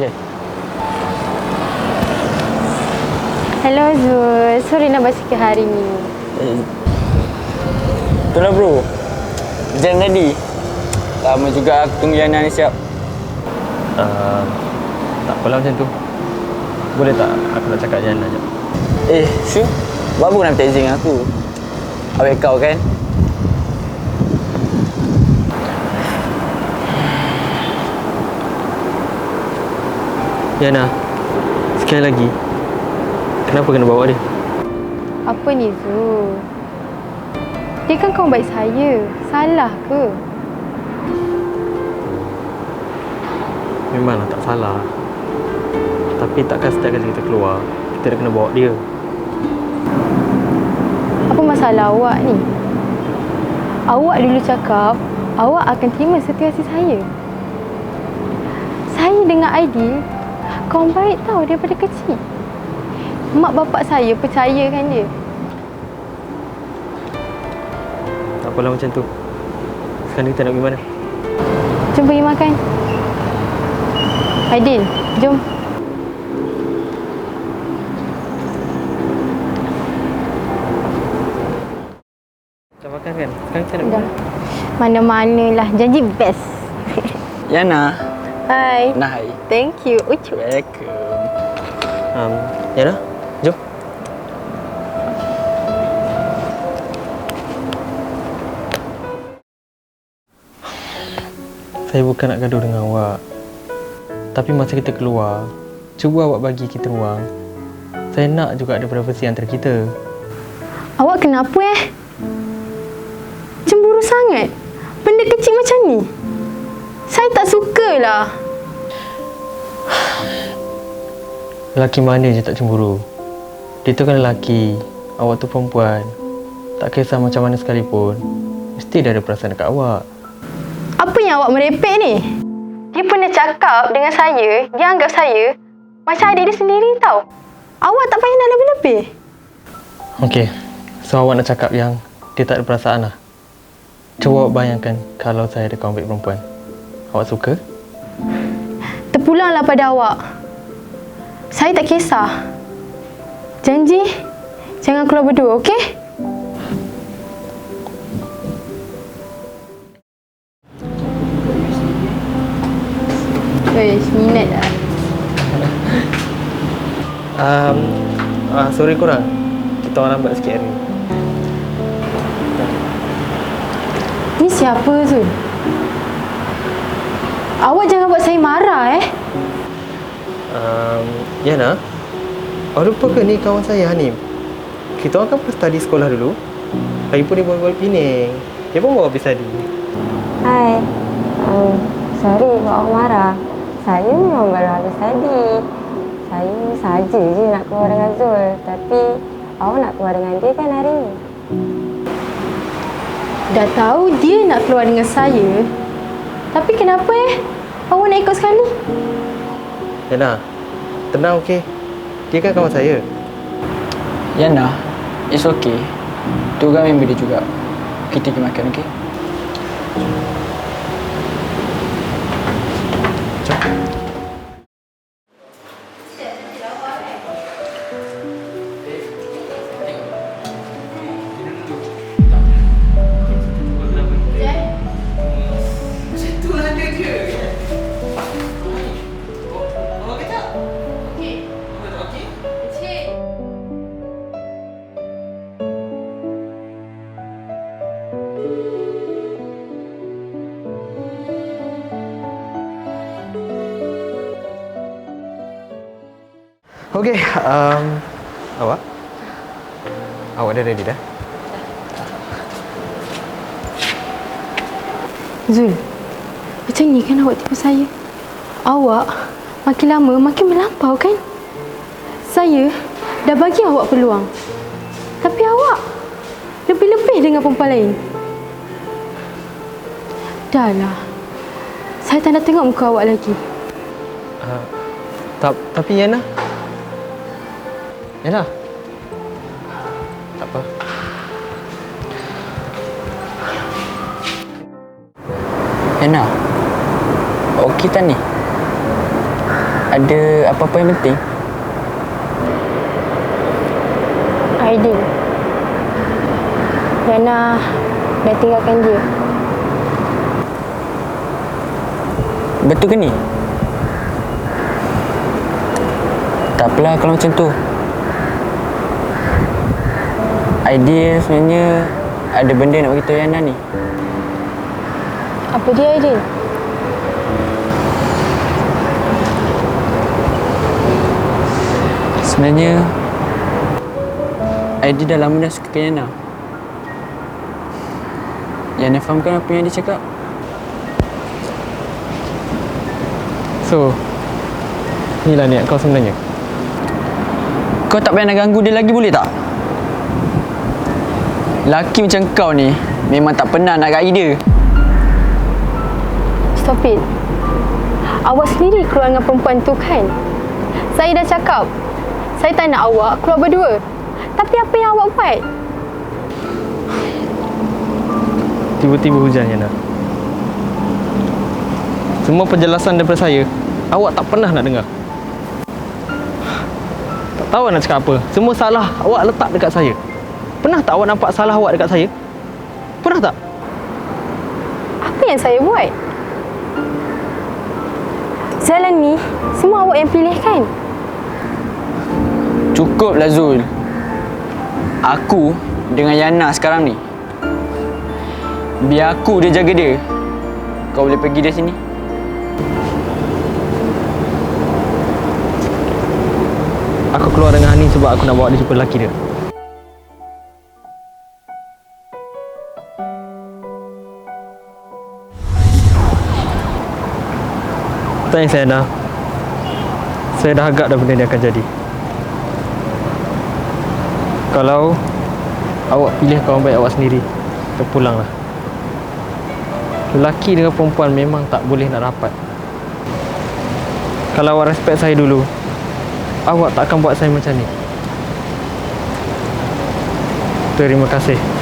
Okay. Hello Zul, sorry nak basikal hari ni. Eh, itulah bro. Jam tadi. Lama juga aku tunggu Yana ni siap. Uh, tak apalah macam tu. Boleh tak aku nak cakap Yana je? Eh. Buat apa nak minta izin dengan aku? Awet kau kan? Yana, sekali lagi. Kenapa kena bawa dia? Apa ni Zul? Dia kan kawan baik saya. Salah ke? Memanglah tak salah. Tapi takkan setiap kali kita keluar, kita dah kena bawa dia. Apa masalah awak ni? Awak dulu cakap awak akan terima situasi saya. Saya dengan Aidil kawan baik tau daripada kecil. Mak bapak saya percayakan dia. Tak apalah macam tu. Sekarang kita nak pergi mana? Jom pergi makan. Aidil, jom. Kita makan kan? Sekarang kita nak pergi Dah. mana? Mana-mana lah. Janji best. Yana. Hai. Nah, hai. Thank you. Ucu. Welcome. Um, Yana, jom. Saya bukan nak gaduh dengan awak. Tapi masa kita keluar, cuba awak bagi kita ruang. Saya nak juga ada privasi antara kita. Awak kenapa eh? Cemburu sangat? Benda kecil macam ni? Saya tak sukalah. Lelaki mana je tak cemburu? Dia tu kan lelaki, awak tu perempuan. Tak kisah macam mana sekalipun, mesti dia ada perasaan dekat awak. Apa yang awak merepek ni? Dia pernah cakap dengan saya, dia anggap saya macam adik dia sendiri tau. Awak tak payah nak lebih-lebih. Okey, so awak nak cakap yang dia tak ada perasaan lah. Cuba awak bayangkan kalau saya ada kawan baik perempuan. Awak suka? Terpulanglah pada awak. Saya tak kisah. Janji, jangan keluar berdua, okey? Minat tak? Um, uh, sorry korang. Kita orang lambat sikit hari ni. Ni siapa Zul? Awak jangan buat saya marah eh. Um, Yana, awak lupa ke ni kawan saya Hanim? Kita orang kan pernah study sekolah dulu. Lagipun dia bawa-bawa Penang. Dia pun bawa habis study. Hai. Um, sorry kalau awak marah. Saya memang baru habis tadi. Saya saja je nak keluar dengan Zul. Tapi awak nak keluar dengan dia kan hari ni? Dah tahu dia nak keluar dengan saya. Tapi kenapa eh? Awak nak ikut sekali? Yana, tenang okey. Dia kan kawan saya. Yana, it's okay. Tu kan member dia juga. Kita pergi makan, okay? Okey, um, awak? Awak dah ready dah? Zul, macam ni kan awak tipu saya? Awak makin lama makin melampau kan? Saya dah bagi awak peluang. Tapi awak lebih-lebih dengan perempuan lain. Dah lah. Saya tak nak tengok muka awak lagi. Uh, tak, tapi Yana. Yana. Tak apa. Yana. Okey tak ni? Ada apa-apa yang penting? Aidil. Yana dah tinggalkan dia. Betul ke ni? Tak apalah kalau macam tu. Idea sebenarnya ada benda nak beritahu Yana ni. Apa dia Aidil? Sebenarnya Aidil dah lama dah suka Yana. Yana fahamkan apa yang dia cakap? So, inilah niat kau sebenarnya. Kau tak payah nak ganggu dia lagi boleh tak? Laki macam kau ni memang tak pernah nak gai dia. Stop it. Awak sendiri keluar dengan perempuan tu kan? Saya dah cakap. Saya tak nak awak keluar berdua. Tapi apa yang awak buat? Tiba-tiba hujan, Yana. Semua penjelasan daripada saya, awak tak pernah nak dengar. Tak tahu nak cakap apa. Semua salah awak letak dekat saya. Pernah tak awak nampak salah awak dekat saya? Pernah tak? Apa yang saya buat? Jalan ni semua awak yang pilih kan? Cukuplah Zul. Aku dengan Yana sekarang ni. Biar aku dia jaga dia. Kau boleh pergi dari sini. Aku keluar dengan Hani sebab aku nak bawa dia jumpa lelaki dia. Thanks, Anna. Saya dah agak dah benda ni akan jadi. Kalau awak pilih kawan baik awak sendiri, kita pulanglah. Lelaki dengan perempuan memang tak boleh nak rapat. Kalau awak respect saya dulu, awak tak akan buat saya macam ni. Terima kasih.